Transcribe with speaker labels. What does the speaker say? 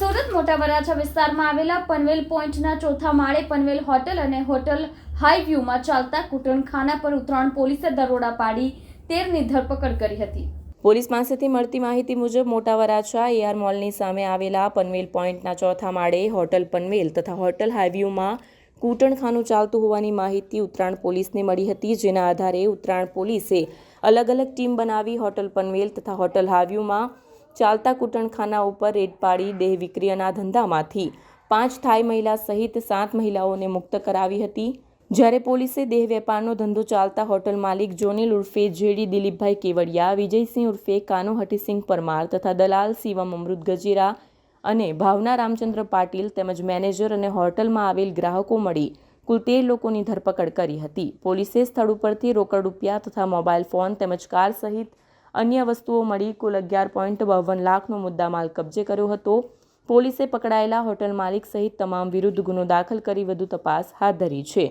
Speaker 1: સુરત મોટા વરાછા વિસ્તારમાં આવેલા પનવેલ પોઈન્ટના ચોથા માળે પનવેલ હોટલ અને હોટલ હાઈ વ્યૂમાં ચાલતા કૂટણખાના પર ઉત્તરાયણ પોલીસે દરોડા પાડી તેરની ધરપકડ કરી હતી.
Speaker 2: પોલીસ પાસેથી મળતી માહિતી મુજબ મોટા વરાછા એઆર મોલની સામે આવેલા પનવેલ પોઈન્ટના ચોથા માળે હોટલ પનવેલ તથા હોટલ હાઈવ્યુમાં કૂટણખાનું ચાલતું હોવાની માહિતી ઉત્તરાયણ પોલીસને મળી હતી, જેના આધારે ઉત્તરાયણ પોલીસે અલગ અલગ ટીમ બનાવી હોટલ પનવેલ તથા હોટલ હાવ્યુમાં ચાલતા કૂટણખાના ઉપર રેડ પાડી દેહ વિક્રયના ધંધામાંથી પાંચ થાઈ મહિલા સહિત સાત મહિલાઓને મુક્ત કરાવી હતી. જ્યારે પોલીસે દેહ વેપારનો ધંધો ચાલતા હોટલ માલિક જોનીલ ઉર્ફે જેડી દિલીપભાઈ કેવડિયા, વિજયસિંહ ઉર્ફે કાનો હટીસિંહ પરમાર તથા દલાલ શિવમ અમૃત ગજેરા અને ભાવના રામચંદ્ર પાટીલ તેમજ મેનેજર અને હોટલમાં આવેલ ગ્રાહકો મળી કુલ તેર લોકોની ધરપકડ કરી હતી. પોલીસે સ્થળ ઉપરથી રોકડ રૂપિયા તથા મોબાઈલ ફોન તેમજ કાર સહિત અન્ય વસ્તુઓ મળી કુલ અગિયાર પોઈન્ટ બાવન લાખનો મુદ્દામાલ કબજે કર્યો હતો. પોલીસે પકડાયેલા હોટલ માલિક સહિત તમામ વિરુદ્ધ ગુનો દાખલ કરી વધુ તપાસ હાથ ધરી છે.